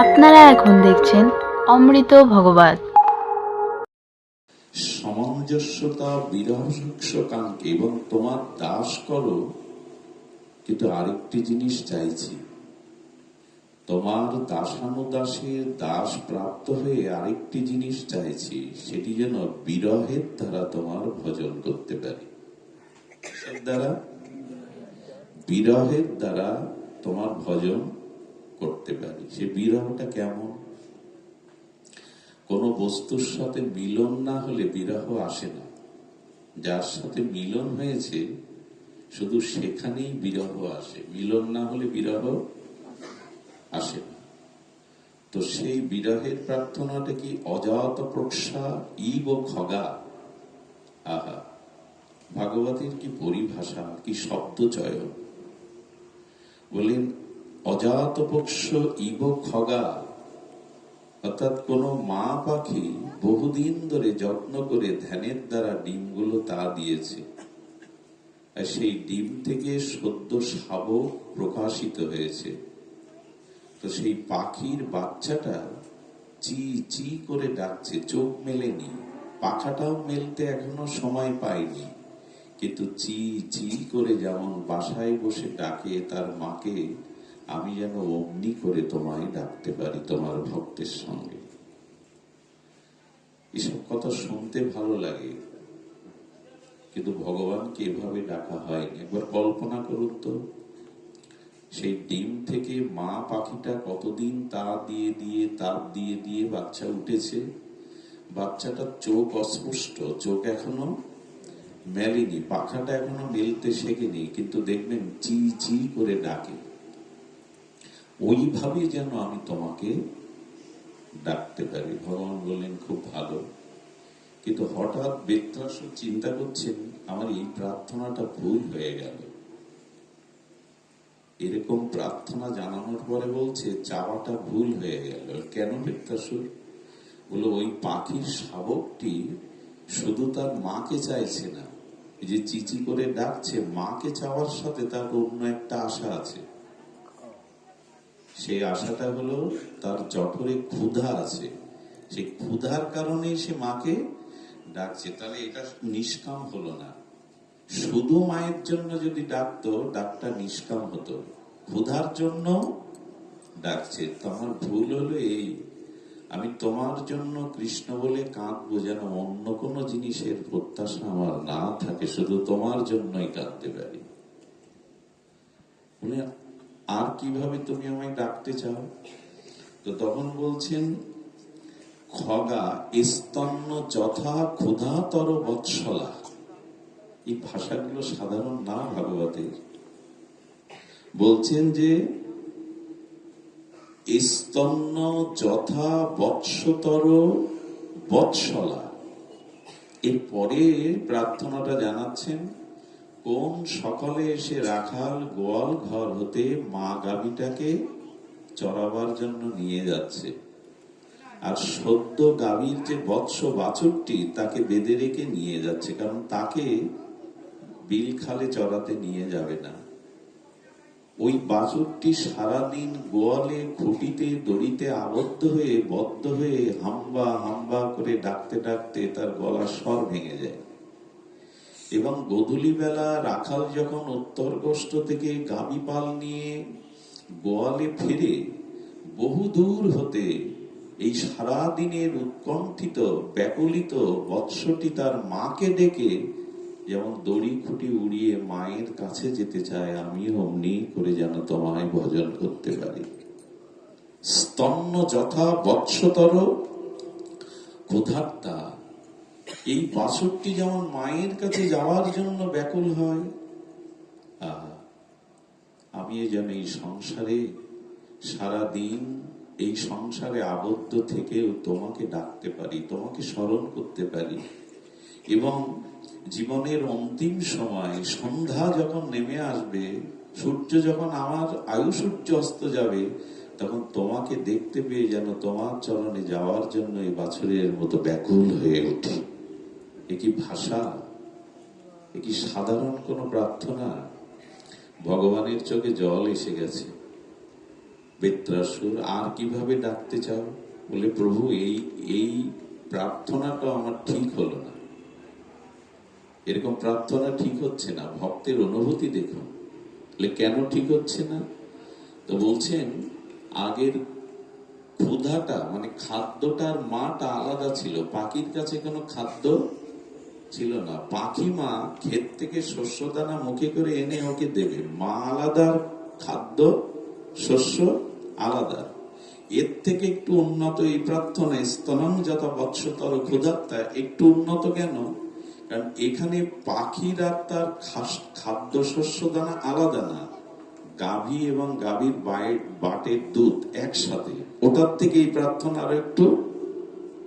আপনারা এখন দেখছেন অমৃত ভগবত। সামঞ্জস্যতা বিরহসুক্ষকাঙ্কে এবং তোমার দাস করো, কিন্তু আরেকটি জিনিস চাইছি। তোমার দাসানুদাসের দাস প্রাপ্ত হয়ে আরেকটি জিনিস চাইছি, সেটি যেন বিরহের দ্বারা তোমার ভজন করতে পারি। দ্বারা? বিরহের দ্বারা তোমার ভজন করতে পারি? সে বিরহটা কেমন? কোনো বস্তুর সাথে মিলন না হলে বিরহ আসে না। যার সাথে মিলন হয়েছে, শুধু সেখানেই বিরহ আসে। মিলন না হলে বিরহ আসে না। তো সেই বিরহের প্রার্থনাটা কি অজাত প্রক্ষা ইব খগা? আহা, ভাগবতের কি পরিভাষা, কি শব্দ চয়ন? বলেন অজাত পক্ষ ইব খগা। অর্থাৎ কোনো মা পাখি বহুদিন ধরে যত্ন করে ধ্যানের দ্বারা ডিমগুলো তা দিয়েছে। সেই ডিম থেকে সদ্য শাবক প্রকাশিত হয়েছে। তো সেই পাখির বাচ্চাটা চি চি করে ডাকছে, চোখ মেলেনি। পাখাটাও মেলতে এখনও সময় পায়নি। কিন্তু চি চি করে যেমন বাসায় বসে ডাকে তার মাকে আমি যেন অগ্নি করে তোমায় ডাকতে পারি তোমার ভক্তের সঙ্গে। এসব কথা শুনতে ভালো লাগে, কিন্তু ভগবানকে এভাবে ডাকা হয়নি। একবার কল্পনা করুন তো, সেই ডিম থেকে মা পাখিটা কতদিন তা দিয়ে দিয়ে, তাপ দিয়ে দিয়ে বাচ্চা উঠেছে। বাচ্চাটার চোখ অস্পষ্ট, চোখ এখনও মেলেনি, পাখাটা এখনও মেলতে শেখেনি, কিন্তু দেখবেন চি চি করে ডাকে। ওইভাবে যেন আমি তোমাকে ডাকতে পারি। ভগবান বললেন, খুব ভালো। কিন্তু হঠাৎ বেত্রাসুর চিন্তা করছেন, আমার এই প্রার্থনাটা ভুল হয়ে গেল। এরকম প্রার্থনা জানানোর পরে বলছে, চাওয়াটা ভুল হয়ে গেল। কেন বেত্রাসুর বলে ওই পাখির শাবকটি শুধু তার মাকে চাইছে না যে চিচি করে ডাকছে, মাকে চাওয়ার সাথে তার অন্য একটা আশা আছে। সেই আশাটা হলো তার জঠরে ক্ষুধা আছে। সেই ক্ষুধার কারণে সে মাকে ডাকছে। তাহলে এটা নিষ্কাম হলো না। শুধু মায়ের জন্য যদি ডাকতো, ডাকটা নিষ্কাম হতো। ক্ষুধার জন্য ডাকছে। তোমার ভুল হলো এই। আমি তোমার জন্য কৃষ্ণ বলে কাঁদবো যেন অন্য কোনো জিনিসের প্রত্যাশা আমার না থাকে। শুধু তোমার জন্যই কাঁদতে পারি। আর কীভাবে তুমি আমায় ডাকতে চাও? তো তখন বলছেন, খগা স্তন্য যথা ক্ষুধাতর বৎসলা। এই ভাষাগুলো সাধারণ না ভাগবতের। বলছেন যে, স্তন্য যথা বৎসতর বৎসলা। এর পরে প্রার্থনাটা জানাচ্ছেন কোন সকালে এসে রাখাল গোয়াল ঘর হতে মা গাভীটাকে চড়াবার জন্য নিয়ে যাচ্ছে? আর সদ্য গাভীর যে বৎস বাছুরটি তাকে বেঁধে রেখে নিয়ে যাচ্ছে, কারণ তাকে বিল খালে চড়াতে নিয়ে যাবে না। ওই বাছুরটি সারাদিন গোয়ালে খুঁটিতে, দড়িতে আবদ্ধ হয়ে, বদ্ধ হয়ে হাম্বা হাম্বা করে ডাকতে ডাকতে তার গলার স্বর ভেঙে যায়। এবং গধূলি বেলা রাখাল যখন উত্তরগষ্ট থেকে গাবি পাল নিয়ে গোয়ালে ফিরে বহু দূর হতে এই সারা দিনের উৎকণ্ঠিত, ব্যাকুলিত বৎসটি তার মাকে ডেকে যেমন দড়ি খুঁটি উড়িয়ে মায়ের কাছে যেতে চায় আমি অমনি করে যেন তোমায় ভজন করতে পারি। স্তন্য যথা বৎসতর, ক্ষুধার্তা এই বাছরটি যেমন মায়ের কাছে যাওয়ার জন্য ব্যাকুল হয় আমি যেন এই সংসারে সারা দিন এই সংসারে আবদ্ধ থেকেও তোমাকে ডাকতে পারি, তোমাকে স্মরণ করতে পারি। এবং জীবনের অন্তিম সময় সন্ধ্যা যখন নেমে আসবে, সূর্য যখন আমার আয়ু সূর্য অস্ত যাবে, তখন তোমাকে দেখতে পেয়ে যেন তোমার চরণে যাওয়ার জন্য এই বাছরের মতো ব্যাকুল হয়ে উঠি। এ কি ভাষা? এ কি সাধারণ কোনো প্রার্থনা? ভগবানের চোখে জল এসে গেছে। বেত্রাসুর, আর কীভাবে ডাকতে চাও? বলে, প্রভু, এই এই প্রার্থনাটা আমার ঠিক হলো না। এরকম প্রার্থনা ঠিক হচ্ছে না। ভক্তের অনুভূতি দেখুন। কেন ঠিক হচ্ছে না? তো বলছেন, আগের ক্ষুধাটা মানে খাদ্যটার মাটা আলাদা ছিল। পাখির কাছে কোনো খাদ্য ছিল না। পাখি মা ক্ষেত থেকে শস্য দানা মুখে করে এনে ওকে দেবে। মা আলাদা খাদ্য, শস্য আলাদা এর থেকে একটু উন্নত এই প্রার্থনা স্তনং যথা বৎসতর ক্ষুধাত্তা একটু উন্নত কেন? কারণ এখানে পাখির আর তার খাদ্য শস্য দানা আলাদা না। গাভী এবং গাভীর বাটের দুধ একসাথে। ওটার থেকে এই প্রার্থনা আরও একটু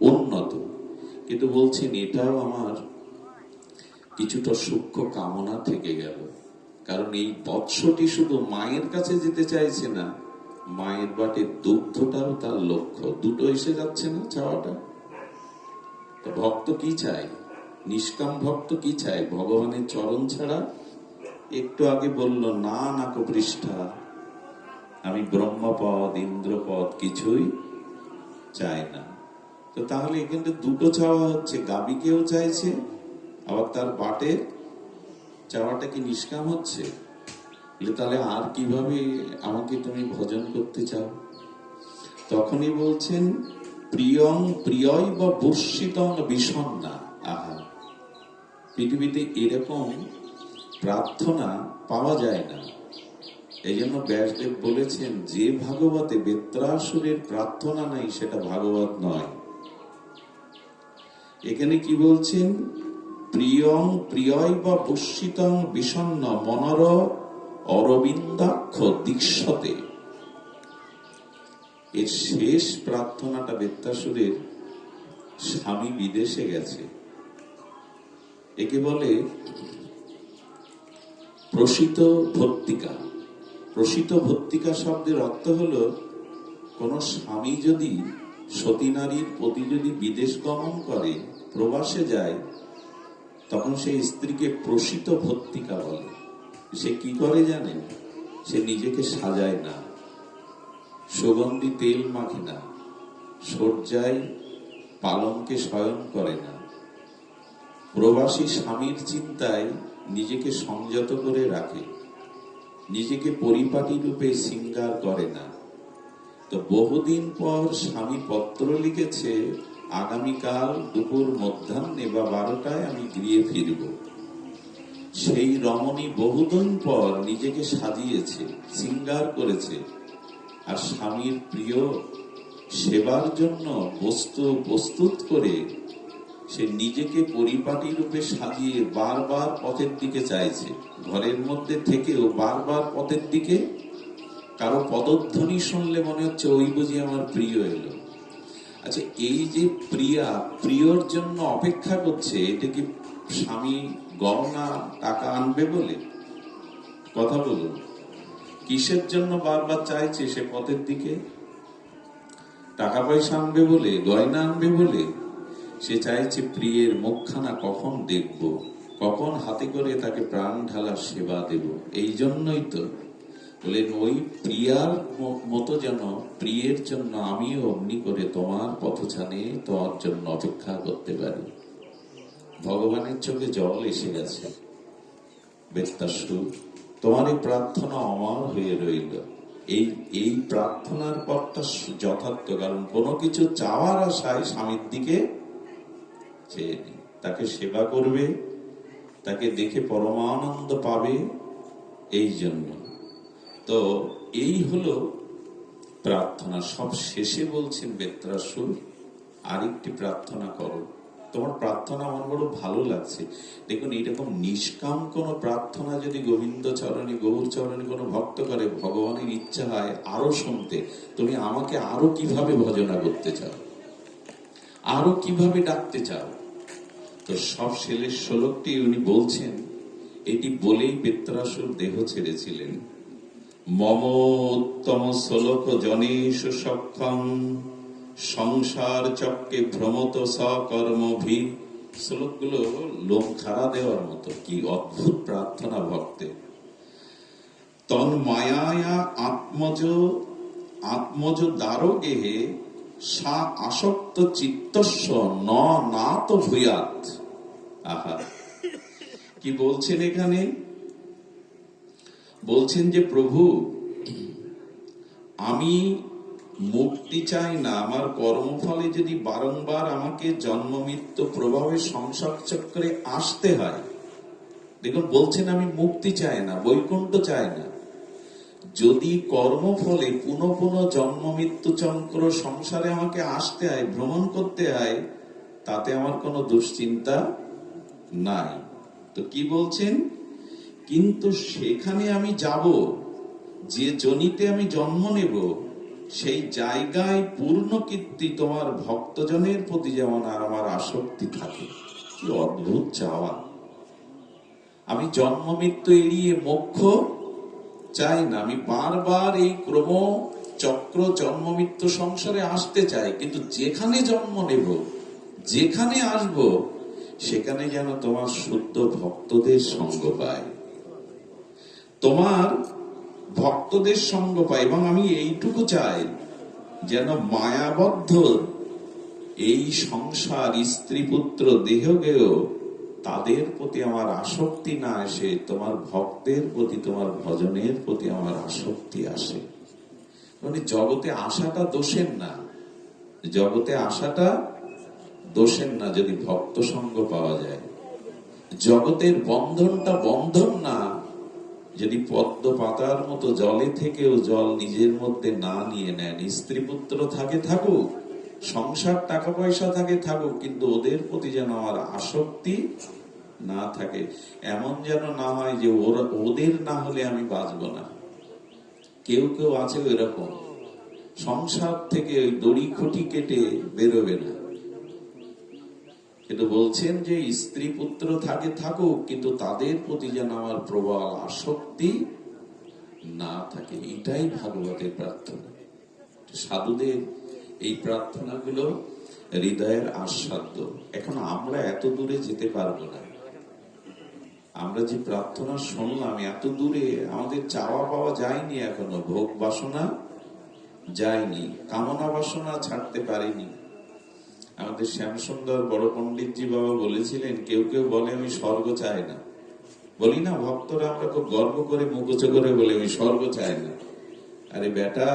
উন্নত। কিন্তু বলছেন, এটাও আমার কিছুটা সূক্ষ্ম কামনা থেকে গেল। কারণ এই বৎসটি শুধু মায়ের কাছে যেতে চাইছে না, মায়ের বাটের দুগ্ধটাও তার লক্ষ্য। দুটো এসে যাচ্ছে না চাওয়াটা ভক্ত কি চায়? নিষ্কাম ভক্ত কি চায়? ভগবানের চরণ ছাড়া? একটু আগে বলল, না নাকো পৃষ্ঠা। আমি ব্রহ্মপদ, ইন্দ্রপদ কিছুই চাই না। তো তাহলে এখানে দুটো চাওয়া হচ্ছে। গাবিকেও চাইছে আবার তার বাটে চাওয়াটা কি নিষ্কাম হচ্ছে? তাহলে আর কীভাবে আমাকে তুমি ভজন করতে চাও? তখনই বলছেন, প্রিয়ং প্রিয়ই বা বর্ষিতং বিষণ্ণা আহা, পৃথিবীতে এরকম প্রার্থনা পাওয়া যায় না। এই জন্য ব্যাসদেব বলেছেন, যে ভাগবতে বেত্রাসুরের প্রার্থনা নাই, সেটা ভাগবত নয়। এখানে কি বলছেন? প্রিয়ং প্রিয়ই বা পুষ্যিতং বিষণ্ণ মনর অরবিন্দাক্ষ দীক্ষতে। এর শেষ প্রার্থনাটা বেত্তাসুরের স্বামী বিদেশে গেছে। একে বলে প্রসিত ভর্তিকা। প্রসিত ভর্তিকা শব্দের অর্থ হলো, কোন স্বামী যদি সতী নারীর প্রতি যদি বিদেশ গমন করে, প্রবাসে যায় তখন সেই স্ত্রীকে প্রসিত ভর্তিকা বলে। সে কি করে জানেন? সে নিজেকে সাজায় না। সুগন্ধি তেল মাখে না। সজ্জায় পালনকে শয়ন করে না। প্রবাসী স্বামীর চিন্তায় নিজেকে সংযত করে রাখে। নিজেকে পরিপাটি রূপে সিঙ্গার করে না। তো বহুদিন পর স্বামী পত্র লিখেছে আগামীকাল দুপুর মধ্যাহ্নে বা বারোটায় আমি গৃহে ফিরব। সেই রমণী বহুদিন পর নিজেকে সাজিয়েছে, সিঙ্গার করেছে আর স্বামীর প্রিয় সেবার জন্য বস্তু প্রস্তুত করে সে নিজেকে পরিপাটি রূপে সাজিয়ে বারবার পথের দিকে চাইছে। ঘরের মধ্যে থেকেও বারবার পথের দিকে কারও পদধ্বনি শুনলে মনে হচ্ছে ওই বুঝি আমার প্রিয় এলো। আচ্ছা এই যে প্রিয়া, প্রিয়র জন্য অপেক্ষা করছে, এটা কি স্বামী গহনা টাকা আনবে বলে? কথা বলুন। কিসের জন্য বারবার চাইছে সে পথের দিকে? টাকা পয়সা আনবে বলে, গয়না আনবে বলে? সে চাইছে প্রিয়ের মুখখানা কখন দেখব? কখন হাতে করে তাকে প্রাণ ঢালার সেবা দেব? এই জন্যই তো বলেন ওই প্রিয়ার মতো যেন প্রিয়ের জন্য আমিও অমনি করে তোমার পথছানে তোমার জন্য অপেক্ষা করতে পারি। ভগবানের চোখে জল এসে গেছে। বেত্তাসু তোমার এই প্রার্থনা অমর হয়ে রইল। এই এই প্রার্থনার পথটা যথার্থ, কারণ কোনো কিছু চাওয়ার আশায় স্বামীর দিকে চেয়ে তাকে সেবা করবে, তাকে দেখে পরমানন্দ পাবে, এই জন্য। তো এই হলো প্রার্থনা। সব শেষে বলছেন, বেত্রাসুর, আরেকটি প্রার্থনা করো। তোমার প্রার্থনা আমার বড় ভালো লাগছে। দেখুন, এইরকম নিষ্কাম কোন প্রার্থনা যদি গোবিন্দ চরণে গৌর চরণে কোনো ভক্ত করে, ভগবানের ইচ্ছা হয় আরও শুনতে, তুমি আমাকে আরও কীভাবে ভজনা করতে চাও? আরও কীভাবে ডাকতে চাও? তো সব শেলের শ্লোকটি উনি বলছেন, এটি বলেই বেত্রাসুর দেহ ছেড়েছিলেন। মম উত্তম শ্লোক জনেশ সক্ষম সংসার চক্কে ভ্রমত সকর্মভি। শ্লোকগুলো লোম খাড়া দেওয়ার মতো, কি অদ্ভুত প্রার্থনা ভক্তের। তন্মায়া আত্মজ আত্মজ দ্বারগেহে সা আসক্ত চিত্তস্ব ন না তো ভূয়াত। আহা, কি বলছেন এখানে? বলছেন যে, প্রভু, আমি মুক্তি চাই না। আমার কর্মফলে যদি বারংবার আমাকে জন্ম মৃত্যু প্রভাবে সংসার চক্রে আসতে হয়, দেখুন, বলছেন আমি মুক্তি চাই না, বৈকুণ্ঠ চাই না। যদি কর্মফলে পুনঃ পুনঃ জন্ম মৃত্যু চক্র সংসারে আমাকে আসতে হয়, ভ্রমণ করতে হয়, তাতে আমার কোনো দুশ্চিন্তা নাই। তো কি বলছেন? কিন্তু সেখানে আমি যাব, যে জনিতে আমি জন্ম নেব, সেই জায়গায় পূর্ণ কীর্তি তোমার ভক্তজনের প্রতি যেমন আর আমার আসক্তি থাকে। কি অদ্ভুত চাওয়া। আমি জন্ম মৃত্যু এড়িয়ে মোক্ষ, চাই না, আমি বারবার এই ক্রম চক্র জন্ম মৃত্যু সংসারে আসতে চাই, কিন্তু যেখানে জন্ম নেব, যেখানে আসব, সেখানে যেন তোমার শুদ্ধ ভক্তদের সঙ্গ পায় তোমার ভক্তদের সঙ্গ পাই এবং আমি এইটুকু চাই যেন মায়াবদ্ধ এই সংসার, স্ত্রী, পুত্র দেহগেয় তাদের প্রতি আমার আসক্তি না আসে তোমার ভক্তের প্রতি, তোমার ভজনের প্রতি আমার আসক্তি আসে। মানে জগতে আসাটা দোষের না। জগতে আসাটা দোষের না যদি ভক্ত সঙ্গ পাওয়া যায়। জগতের বন্ধনটা বন্ধন না যদি পদ্ম পাতার মতো জলে থেকেও জল নিজের মধ্যে না নিয়ে নেন স্ত্রী পুত্র থাকে থাকুক, সংসার টাকা পয়সা থাকে থাকুক, কিন্তু ওদের প্রতি যেন আমার আসক্তি না থাকে, এমন যেন না হয় যে ওরা, ওদের না হলে আমি বাঁচব না। কেউ কেউ আছে এরকম সংসার থেকে ওই দড়ি খুঁটি কেটে বেরোবে না। কিন্তু বলছেন যে স্ত্রী পুত্র থাকে, থাকুক, কিন্তু তাদের প্রতি যেন আমার প্রবল আসক্তি না থাকে। এটাই ভাগবতের প্রার্থনা। সাধুদের এই প্রার্থনাগুলো হৃদয়ের আস্বাদ্য এখন আমরা এত দূরে যেতে পারব না। আমরা যে প্রার্থনা শুনলাম, এত দূরে আমাদের চাওয়া পাওয়া যায়নি এখনও। ভোগ বাসনা যায়নি, কামনা বাসনা ছাড়তে পারিনি। আমাদের শ্যামসুন্দর বড় পণ্ডিতজি বাবা বলেছিলেন, কেউ কেউ বলে আমি স্বর্গ চাই না। বলি, না, ভক্তরা আমরা খুব গর্ব করে মুখোচ করে বলে আমি স্বর্গ চাই না। আরে বেটা,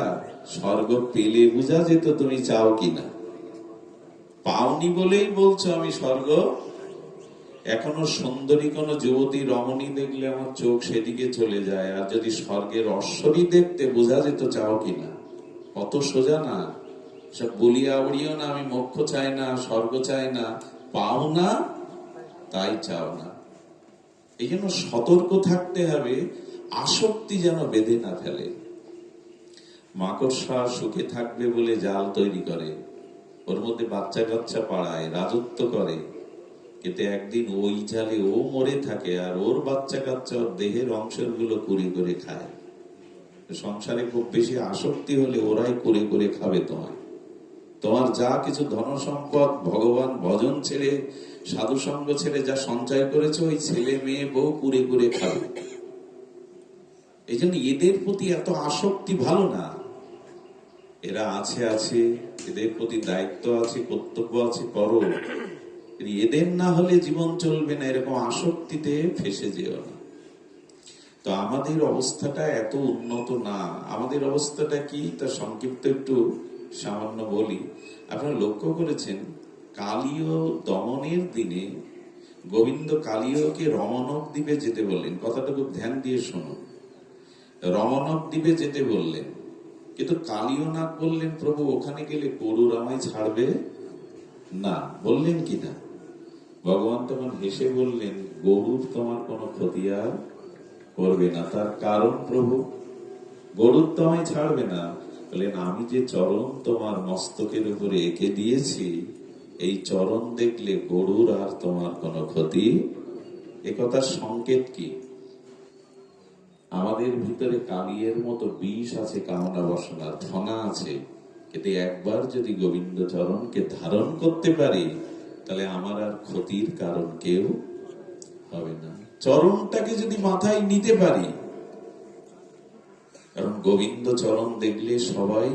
স্বর্গ পেলে বুঝা যেত তুমি চাও কিনা। পাওনি বলেই বলছো আমি স্বর্গ? এখনও সুন্দরী কোন যুবতী রমণী দেখলে আমার চোখ সেদিকে চলে যায়, আর যদি স্বর্গের অশ্বরী দেখতে বোঝা যেত চাও কিনা? অত সোজা না। সব বলিয়া উড়িও না, আমি মোক্ষ চাই না, স্বর্গ চাই না, পাও না, তাই চাও না। এই জন্য সতর্ক থাকতে হবে, আসক্তি যেন বেঁধে না ফেলে। মাকড়সা সুখে থাকবে বলে জাল তৈরি করে, ওর মধ্যে বাচ্চা কাচ্চা পাড়ায়, রাজত্ব করে। কিন্তু একদিন ওই জালে ও মরে থাকে, আর ওর বাচ্চা কাচ্চা ওর দেহের অংশেরগুলো কুড়ি করে খায়। সংসারে খুব বেশি আসক্তি হলে ওরাই করে করে খাবে তোমায়। তোমার যা কিছু ধন সম্পদ ভগবান ভজন ছেড়ে, সাধু সঙ্গ ছেড়ে যা সঞ্চয় করেছে, ওই ছেলে মেয়ে বউ কুড়ে কুড়ে খাবে। এই জন্য এদের প্রতি এত আসক্তি ভালো না। এরা আছে আছে, এদের প্রতি দায়িত্ব আছে, কর্তব্য আছে, করো। এদের না হলে জীবন চলবে না, এরকম আসক্তিতে ফেসে যেও না। তো আমাদের অবস্থাটা এত উন্নত না। আমাদের অবস্থাটা কি? তা সংক্ষিপ্ত একটু সামান্য বলি, আপনারা লক্ষ্য করেছেন, কালীয় দমনের দিনে গোবিন্দ কালীয়কে রমণক দ্বীপে যেতে বললেন। কথাটা খুব ধ্যান দিয়ে শুনুন রমণক দ্বীপে যেতে বললেন। কিন্তু কালীয়নাথ বললেন, প্রভু, ওখানে গেলে গরুর আমায় ছাড়বে না। বললেন কি না? ভগবান তখন হেসে বললেন, গরুর তোমার কোনো ক্ষতি আর করবে না। তার কারণ প্রভু, গরুর তো আমায় ছাড়বে না। বললেন, আমি যে চরণ তোমার মস্তকের উপরে এঁকে দিয়েছি, এই চরণ দেখলে গরুর আর তোমার কোনো ক্ষতি? একথার সংকেত কি? আমাদের ভিতরে কালিয়ের মতো বিষ আছে, কামনা বাসনার ধনা আছে। কিন্তু একবার যদি গোবিন্দ চরণকে ধারণ করতে পারি, তাহলে আমার আর ক্ষতির কারণ কেউ হবে না। চরণটাকে যদি মাথায় নিতে পারি কারণ গোবিন্দ চরণ দেখলে সবাই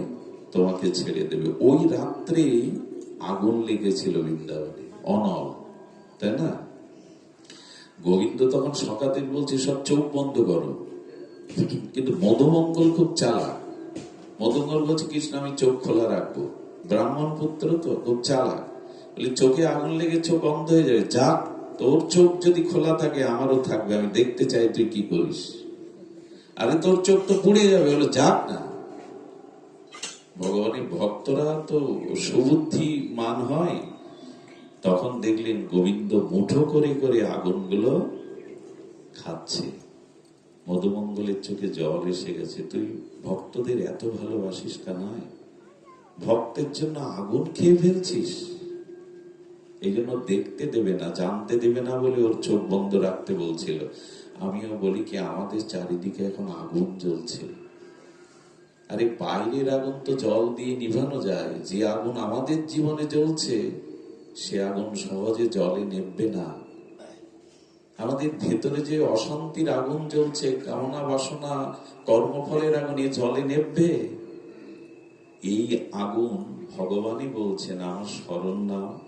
তোমাকে ছেড়ে দেবে। ওই রাত্রে আগুন লেগেছিল বৃন্দাবনে, অনল, তাই না? গোবিন্দ তখন সকাতে বলছে, সব চোখ বন্ধ করো। কিন্তু মধুমঙ্গল খুব চালাক। মধুমঙ্গল বলছে, কৃষ্ণ, আমি চোখ খোলা রাখব। ব্রাহ্মণ পুত্র তো খুব চালাক। বলে, চোখে আগুন লেগে চোখ বন্ধ হয়ে যাবে। যাক, তোর চোখ যদি খোলা থাকে, আমারও থাকবে। আমি দেখতে চাই তুই কি করিস। আরে তোর চোখ তো পুড়ে যাবে বলে যাক না। ভগবানের ভক্তরা তো সুবুদ্ধি মান হয়। তখন দেখলেন গোবিন্দ মুঠো করে করে আগুনগুলো খাচ্ছে। মধুমঙ্গলের চোখে জল এসে গেছে। তুই ভক্তদের এত ভালোবাসিস কানায় ভক্তের জন্য আগুন খেয়ে ফেলছিস। এই জন্য দেখতে দেবে না, জানতে দেবে না বলে ওর চোখ বন্ধ রাখতে বলছিল। আমিও বলি কি, আমাদের চারিদিকে এখন আগুন জ্বলছে। আরে বাইরের আগুন তো জল দিয়ে নিভানো যায়। যে আগুন আমাদের জীবনে জ্বলছে, সে আগুন সহজে জলে নেববে না। আমাদের ভেতরে যে অশান্তির আগুন জ্বলছে, কামনা বাসনা, কর্মফলের আগুন এ জলে নেববে এই আগুন ভগবানই বলছেন, আমার স্মরণ নাও,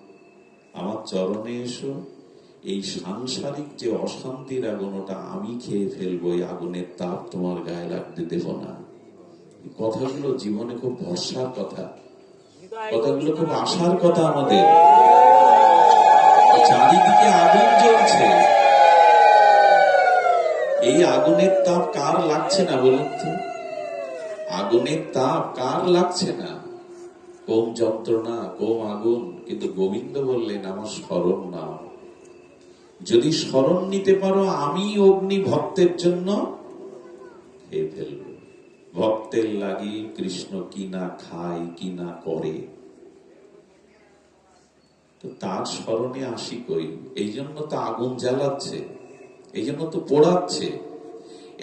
আমার চরণে এসো। এই সাংসারিক যে অশান্তির আগুন ওটা আমি খেয়ে ফেলব, এই আগুনের তাপ তোমার গায়ে লাগতে দেব না। কথাগুলো জীবনে খুব ভরসার কথা। কথাগুলো খুব আশার কথা আমাদের। চারিদিকে আগুন জ্বলছে। এই আগুনের তাপ কার লাগছে না বলুন তো? আগুনের তাপ কার লাগছে না? কোন যন্ত্রণা কোন আগুন? কিন্তু গোবিন্দ বললেন, আমার স্মরণ নাও। যদি স্মরণ নিতে পারো, আমি অগ্নি ভক্তের জন্য খেয়ে ফেলব। ভক্তের লাগি কৃষ্ণ কি না খায়, কি না করে। তো তার স্মরণে আসি কই, এই জন্য তো আগুন জ্বালাচ্ছে, এই জন্য তো পোড়াচ্ছে।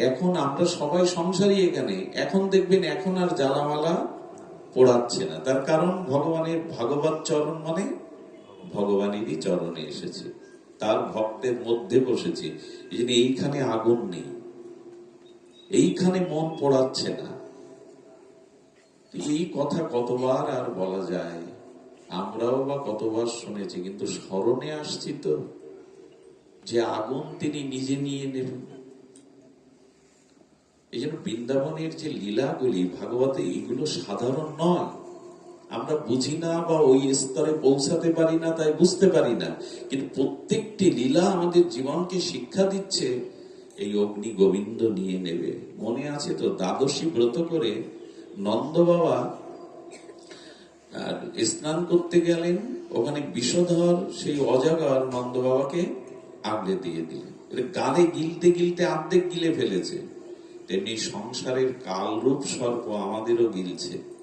এখন আমরা সবাই সংসারী এখানে, এখন দেখবেন এখন আর জ্বালামালা পোড়াচ্ছে না। তার কারণ ভগবানের ভাগবত চরণ মানে ভগবানেরই চরণে এসেছে। তার ভক্তের মধ্যে বসেছে। এইখানে আগুন নেই। এইখানে মন পড়াচ্ছে না। এই কথা কতবার আর বলা যায়? আমরাও বা কতবার শুনেছি, কিন্তু স্মরণে আসছি তো যে আগুন তিনি নিজে নিয়ে নেবেন। এই জন্য বৃন্দাবনের যে লীলাগুলি, ভাগবতে এগুলো সাধারণ নয়। আমরা বুঝি না বা ওই স্তরে পৌঁছাতে পারি না, তাই বুঝতে পারি না। কিন্তু প্রত্যেকটি লীলা আমাদের জীবনকে শিক্ষা দিচ্ছে, এই অগ্নি গোবিন্দ নিয়ে নেবে। মনে আছে তো, দ্বাদশী ব্রত করে নন্দ বাবা, আর স্নান করতে গেলেন, ওখানে বিষধর সেই অজাগর নন্দ বাবাকে আগলে দিয়ে দিলেন। গালে গিলতে গিলতে আর্ধেক গিলে ফেলেছে। তেমনি সংসারের কালরূপ সর্প আমাদেরও গিলছে।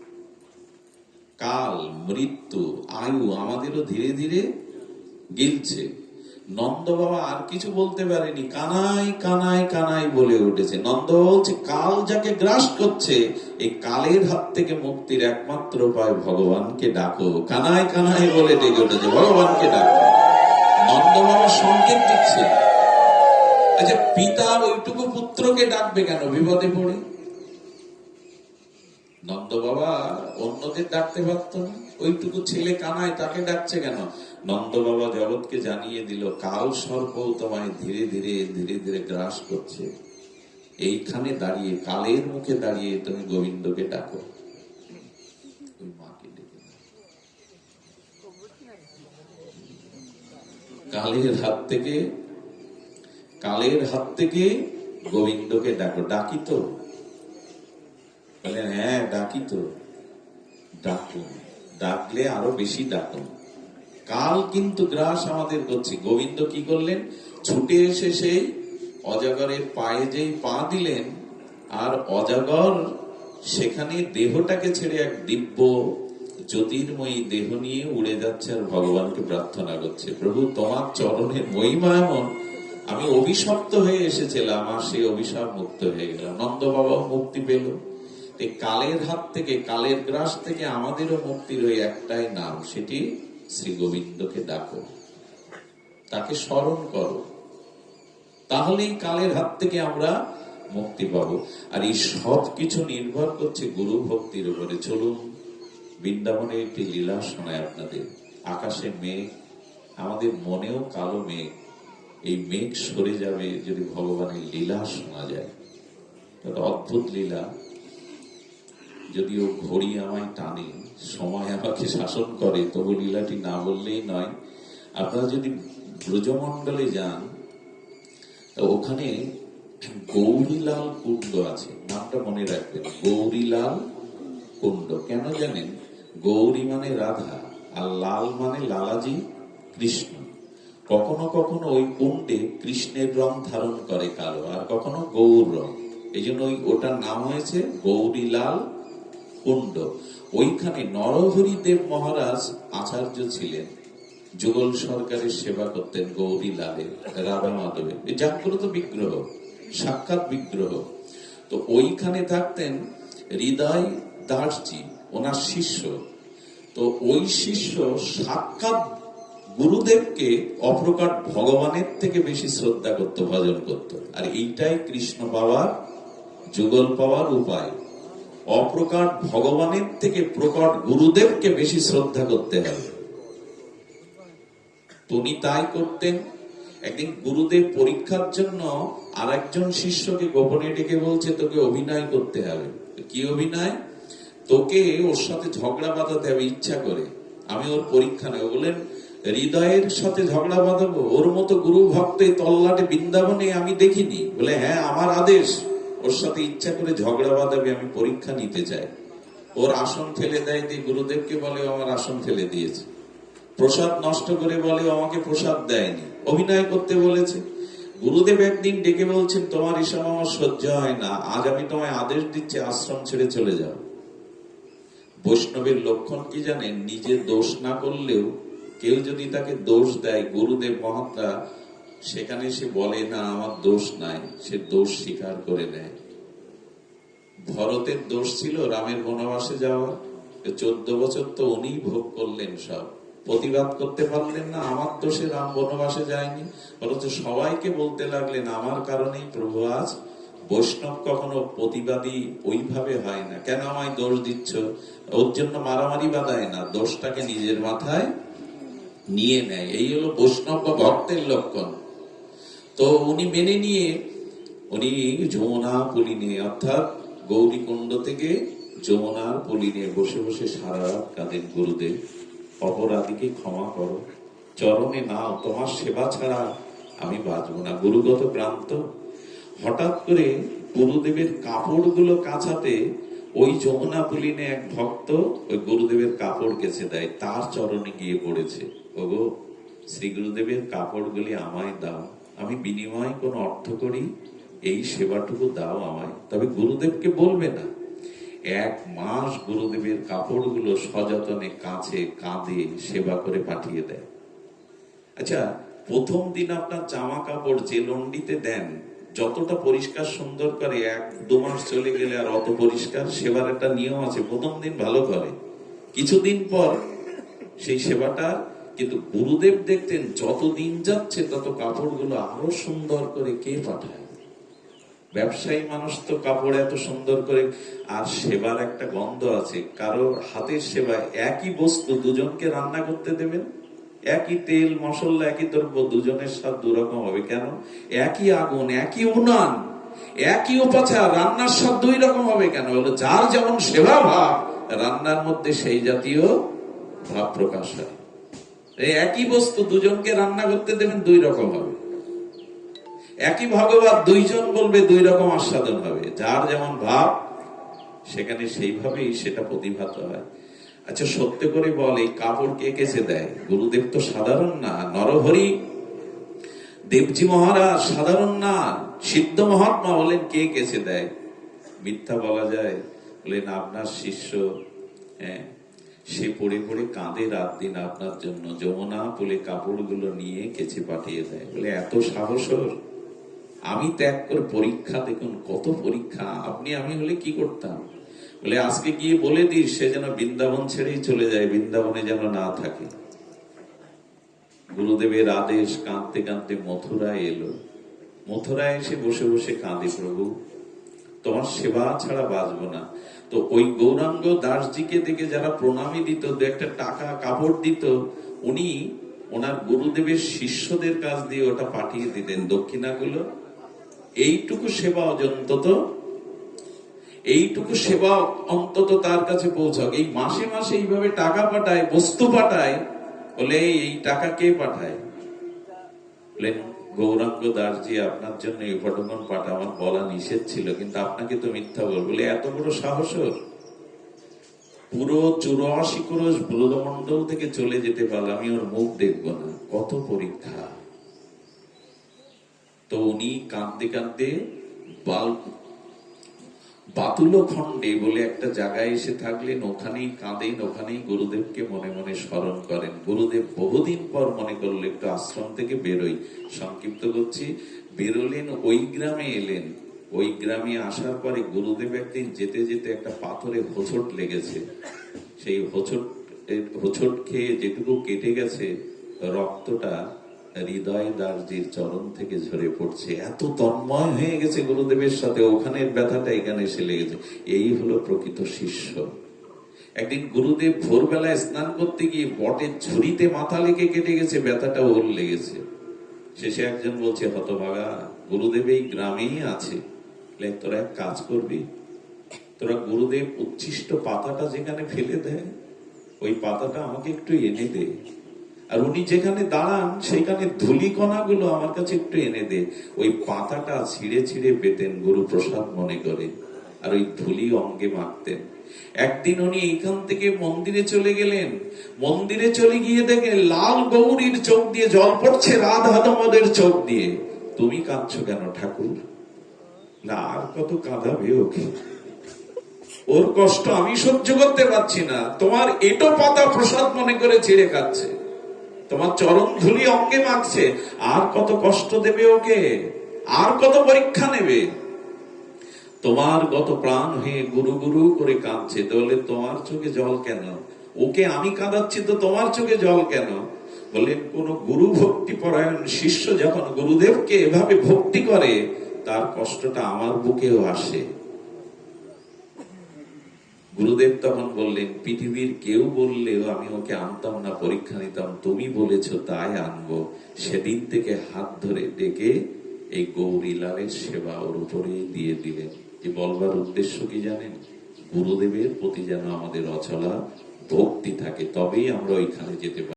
কাল, মৃত্যু, আয়ু আমাদেরও ধীরে ধীরে গিলছে। নন্দ বাবা আর কিছু বলতে পারেনি। কানাই কানাই কানাই বলে উঠেছে। নন্দ বলছে, কাল যাকে গ্রাস করছে, এই কালের হাত থেকে মুক্তির একমাত্র উপায় ভগবানকে ডাকো। কানাই কানাই বলে ডেকে উঠেছে, ভগবানকে ডাকো। নন্দ বাবা সংকেত দিচ্ছে। আচ্ছা পিতা ওইটুকু পুত্রকে ডাকবে কেন? বিপদে পড়ে? নন্দ বাবা, অন্যদের ডাকতে পারতো না। ওইটুকু ছেলে কানায় তাকে ডাকছে কেন? নন্দ বাবা জগৎকে জানিয়ে দিল, কাল সর্প তোমায় ধীরে ধীরে ধীরে ধীরে গ্রাস করছে। এইখানে দাঁড়িয়ে, কালের মুখে দাঁড়িয়ে তুমি গোবিন্দকে ডাকো। কালের হাত থেকে, কালের হাত থেকে গোবিন্দকে ডাকো। ডাকি তো। বললেন হ্যাঁ ডাকি তো। ডাকুন। ডাকলে আরও বেশি ডাকুন। কাল কিন্তু গ্রাস আমাদের করছে গোবিন্দ কি করলেন? ছুটে এসে সেই অজাগরের পায়ে যেই পা দিলেন, আর অজাগর সেখানে দেহটাকে ছেড়ে এক দিব্য জ্যোতির্ময়ী দেহ নিয়ে উড়ে যাচ্ছে আর ভগবানকে প্রার্থনা করছে। প্রভু, তোমার চরণের মহিমা এমন। আমি অভিশপ্ত হয়ে এসেছিলাম, আর সেই অভিশাপ মুক্ত হয়ে গেলাম নন্দ বাবাও মুক্তি পেল। এই কালের হাত থেকে, কালের গ্রাস থেকে আমাদেরও মুক্তির ওই একটাই নাম, সেটি শ্রী গোবিন্দকে ডাকো। তাকে স্মরণ করো। তাহলেই কালের হাত থেকে আমরা মুক্তি পাবো। আর এই সব কিছু নির্ভর করছে গুরু ভক্তির উপরে। চলুন, বৃন্দাবনে একটি লীলা শোনায় আপনাদের। আকাশে মেঘ, আমাদের মনেও কালো মেঘ। এই মেঘ সরে যাবে যদি ভগবানের লীলা শোনা যায়। অদ্ভুত লীলা। যদিও ঘড়ি আমায় টানে, সময় আমাকে শাসন করে, তবু লীলাটি না বললেই নয়। আপনারা যদি ব্রজমণ্ডলে যান, ওখানে গৌরীলাল কুণ্ড আছে। নামটা মনে রাখবেন, গৌরীলাল কুণ্ড। কেন জানেন? গৌরী মানে রাধা, আর লাল মানে লালাজি কৃষ্ণ। কখনো কখনো ওই কুণ্ডে কৃষ্ণের রং ধারণ করে কালো, আর কখনো গৌর রং। এই জন্য ওই ওটার নাম হয়েছে গৌরীলাল কুণ্ড ওইখানে নরহরি দেব মহারাজ আচার্য ছিলেন। যুগল সরকারের সেবা করতেন গৌরী লালে রাধা মাধবের জাগ্রত বিগ্রহ, সাক্ষাৎ বিগ্রহ। তো ওইখানে থাকতেন হৃদয় দাসজি, ওনার শিষ্য। তো ওই শিষ্য সাক্ষাৎ গুরুদেবকে অপ্রকাট ভগবানের থেকে বেশি শ্রদ্ধা করত, ভজন করত। আর এইটাই কৃষ্ণ পাওয়ার, যুগল পাওয়ার উপায়। অপ্রকাট ভগবানের থেকে প্রকট গুরুদেবকে বেশি শ্রদ্ধা করতে হবে। তো উনি তাই করতেন একদিন গুরুদেব পরীক্ষার জন্য আর একজন শিষ্যকে গোপনে ডেকে বলছে, তোকে অভিনয় করতে হবে। কি অভিনয়? তোকে ওর সাথে ঝগড়া বাঁধাতে হবে ইচ্ছা করে। আমি ওর পরীক্ষা নেব। বললেন, হৃদয়ের সাথে ঝগড়া বাঁধাবো? ওর মতো গুরু ভক্ত তল্লাটে বৃন্দাবনে আমি দেখিনি। বলে হ্যাঁ আমার আদেশ। ওর সাথে ইচ্ছা করে ঝগড়া বাঁধাবে, আমি পরীক্ষা নিতে চাই। ওর আসন ফেলে দেয় দিয়ে গুরুদেবকে বলে আমার আসন ফেলে দিয়েছে। প্রসাদ নষ্ট করে বলে আমাকে প্রসাদ দেয়নি। অভিনয় করতে বলেছে। গুরুদেব একদিন ডেকে বলছেন, তোমার এসব আমার সহ্য হয় না। আজ আমি তোমায় আদেশ দিচ্ছি, আশ্রম ছেড়ে চলে যাও। বৈষ্ণবের লক্ষণ কি জানেন? নিজে দোষ না করলেও কেউ যদি তাকে দোষ দেয়, গুরুদেব মহাত্মা সেখানে সে বলে, না, আমার দোষ নাই। সে দোষ স্বীকার করে নেয়। ভরতের দোষ ছিল রামের বনবাসে যাওয়া। চোদ্দ বছর তো উনি ভোগ করলেন সব। প্রতিবাদ করতে পারলেন না, আমার দোষে রাম বনবাসে যায়নি। বরঞ্চ সবাইকে বলতে লাগলেন, আমার কারণেই প্রভু আজ বৈষ্ণব কখনো প্রতিবাদী ওইভাবে হয় না। কেন আমায় দোষ দিচ্ছ? ওর জন্য মারামারি বাঁধায় না। দোষটাকে নিজের মাথায় নিয়ে নেয়। এই হলো বৈষ্ণব বা ভক্তের লক্ষণ। তো উনি মেনে নিয়ে, উনি যমুনা পুলিনে অর্থাৎ গৌরীকুণ্ড থেকে যমুনার পুলিনে বসে বসে সারা রাত কাঁদেন গুরুদেব। অপরাধীকে ক্ষমা করো। চরণে নাও, তোমার সেবা ছাড়া আমি বাঁচবো না। গুরুগত প্রান্ত, হঠাৎ করে গুরুদেবের কাপড়গুলো কাঁচাতে ওই যমুনা পুলিনে এক ভক্ত ওই গুরুদেবের কাপড় কেচে দেয়, তার চরণে গিয়ে পড়েছে। ওগো, শ্রী গুরুদেবের কাপড়গুলি আমায় দাও। আমি বিনিময় কোনো অর্থ করি, এই সেবাটুকু দাও আমায়। তবে গুরুদেবকে বলবে না। এক মাস গুরুদেবের কাপড়গুলো সযতনে কাছে কাঁধে সেবা করে পাঠিয়ে দেয়। আচ্ছা প্রথম দিন আপনার জামা কাপড় যে লন্ডিতে দেন, যতটা পরিষ্কার সুন্দর করে এক দু মাস চলে গেলে আর অত পরিষ্কার, সেবার একটা নিয়ম আছে, প্রথম দিন ভালো করে। কিছুদিন পর সেই সেবাটা কিন্তু গুরুদেব দেখতেন যত দিন যাচ্ছে তত কাপড়গুলো আরও সুন্দর করে কে পাঠায়? ব্যবসায়ী মানুষ তো কাপড় এত সুন্দর করে, আর সেবার একটা গন্ধ আছে। কারোর হাতের সেবায় একই বস্তু দুজনকে রান্না করতে দেবেন? একই তেল, মশলা, একই দ্রব্য দুজনের স্বাদ দুরকম হবে কেন? একই আগুন, একই উনান, একই উপাচার, রান্নার স্বাদ দুই রকম হবে কেন? বলো, যার যেমন সেবা ভাব, রান্নার মধ্যে সেই জাতীয় ভাব প্রকাশ হয়। এই একই বস্তু দুজনকে রান্না করতে দেবেন দুই রকম হবে। একই ভাবে বা দুইজন বলবে দুই রকম আস্বাদন হবে। যার যেমন ভাব, সেখানে সেইভাবেই সেটা প্রতিভাত হয়। আচ্ছা সত্য করে বল, এই কাপড় কে কেচে দেয়? গুরুদেব তো সাধারণ না, নরহরি। দেবজি মহারাজ সাধারণ না, সিদ্ধ মহাত্মা বলেন কে কেচে দেয়? মিথ্যা বলা যায়। বলেন, আপনার শিষ্য হ্যাঁ সে পড়ে পড়ে কাঁদে রাত দিন আপনার জন্য। যমুনা বলে কাপড়গুলো নিয়ে কেচে পাঠিয়ে দেয়। বলে, এত সাহস আমি ত্যাগ করে পরীক্ষা, দেখুন কত পরীক্ষা। আপনি, আমি হলে কি করতাম? বলে, আজকে গিয়ে বলে দিস, সে যেন বৃন্দাবন ছেড়েই চলে যায়, বৃন্দাবনে যেন না থাকে। গুরুদেবের আদেশ কাঁদতে কাঁদতে মথুরায় এলো। মথুরায় এসে বসে বসে কাঁদে প্রভু। তোমার সেবা ছাড়া বাঁচবো না। তো ওই গৌরাঙ্গ দাসজিকে দেখে যারা প্রণামী দিত, দু একটা টাকা কাপড় দিত, উনি ওনার গুরুদেবের শিষ্যদের কাছ দিয়ে ওটা পাঠিয়ে দিতেন দক্ষিণাগুলো। এইটুকু সেবা অন্তত, এইটুকু সেবা অন্তত তার কাছে পৌঁছাক। এই মাসে মাসে এইভাবে টাকা পাঠায়, বস্তু পাঠায়, বলে এই টাকা কে পাঠায়? বললেন গৌরাঙ্গ দাসজি আপনার জন্য এই ফটোকন আমার বলা নিষেধ ছিল, কিন্তু আপনাকে তো মিথ্যা বল বলে এত বড় সাহস পুরো চুরাশি ক্রোশ ব্রদমন্ডল থেকে চলে যেতে পারল আমি ওর মুখ দেখব না। কত পরীক্ষা। তো উনি কাঁদতে কাঁদতে বাল বাতুল বলে একটা জায়গায় এসে থাকলেন, ওখানেই কাঁদেন, ওখানেই গুরুদেবকে মনে মনে স্মরণ করেন। গুরুদেব বহুদিন পর মনে করল, একটু আশ্রম থেকে বেরোই। সংক্ষিপ্ত করছি, বেরোলেন, ওই গ্রামে এলেন। ওই গ্রামে আসার পরে গুরুদেব একদিন যেতে যেতে একটা পাথরে হোঁচট লেগেছে। সেই হোঁচট হোঁচট খেয়ে যেটুকু কেটে গেছে, রক্তটা হৃদয় দাসজির চরণ থেকে ঝরে পড়ছে। এত তন্ময় হয়ে গেছে গুরুদেবের সাথে ওখানের ব্যথাটা এখানে এসে লেগেছে। এই হলো প্রকৃত শিষ্য। একদিন গুরুদেব ভোরবেলায় স্নান করতে গিয়ে বটের ঝুড়িতে মাথা লেগে কেটে গেছে, ব্যথাটা ওর লেগেছে। শেষে একজন বলছে, হতভাগা, গুরুদেব এই গ্রামেই আছে। তোরা এক কাজ করবি। তোরা গুরুদেব উচ্ছিষ্ট পাতাটা যেখানে ফেলে দেয়, ওই পাতাটা আমাকে একটু এনে দে। আর উনি যেখানে দাঁড়ান সেখানে ধুলিকণা গুলো আমার কাছে একটু এনে দে। ওই পাতাটা ছিঁড়ে ছিঁড়ে পেতেন, গুরু প্রসাদ মনে করে। আর ওই ধুলি অঙ্গে মাখতেন। একদিন উনি এখান থেকে মন্দিরে চলে গেলেন। মন্দিরে চলে গিয়ে দেখে লাল গৌরীর চোখ দিয়ে জল পড়ছে, রাধা দমদের চোখ দিয়ে। তুমি কাঁদছো কেন ঠাকুর? না, আর কত কাঁদাবে ওকে? ওর কষ্ট আমি সহ্য করতে পারছি না। তোমার এটো পাতা প্রসাদ মনে করে ছেড়ে খাচ্ছে। তোমার চরণ ধুলি অঙ্গে মাখছে। আর কত কষ্ট দেবে ওকে? আর কত পরীক্ষা নেবে? তোমার গত প্রাণ হয়ে গুরু গুরু করে কাঁদছে। তাহলে তোমার চোখে জল কেন? ওকে আমি কাঁদাচ্ছি তো তোমার চোখে জল কেন? বললেন কোন গুরু ভক্তি পরায়ণ শিষ্য যখন গুরুদেবকে এভাবে ভক্তি করে, তার কষ্টটা আমার বুকেও আসে। গুরুদেব তখন বললেন, পৃথিবীর কেউ বললেও আমি ওকে আনতাম না, পরীক্ষা নিতাম, তুমি বলেছ তাই আনব। সেদিন থেকে হাত ধরে ডেকে এই গৌরীলালের সেবা ওর উপরে দিয়ে দিলেন। যে বলবার উদ্দেশ্য কি জানেন? গুরুদেবের প্রতি যেন আমাদের অচলা ভক্তি থাকে, তবেই আমরা ওইখানে যেতে পারি।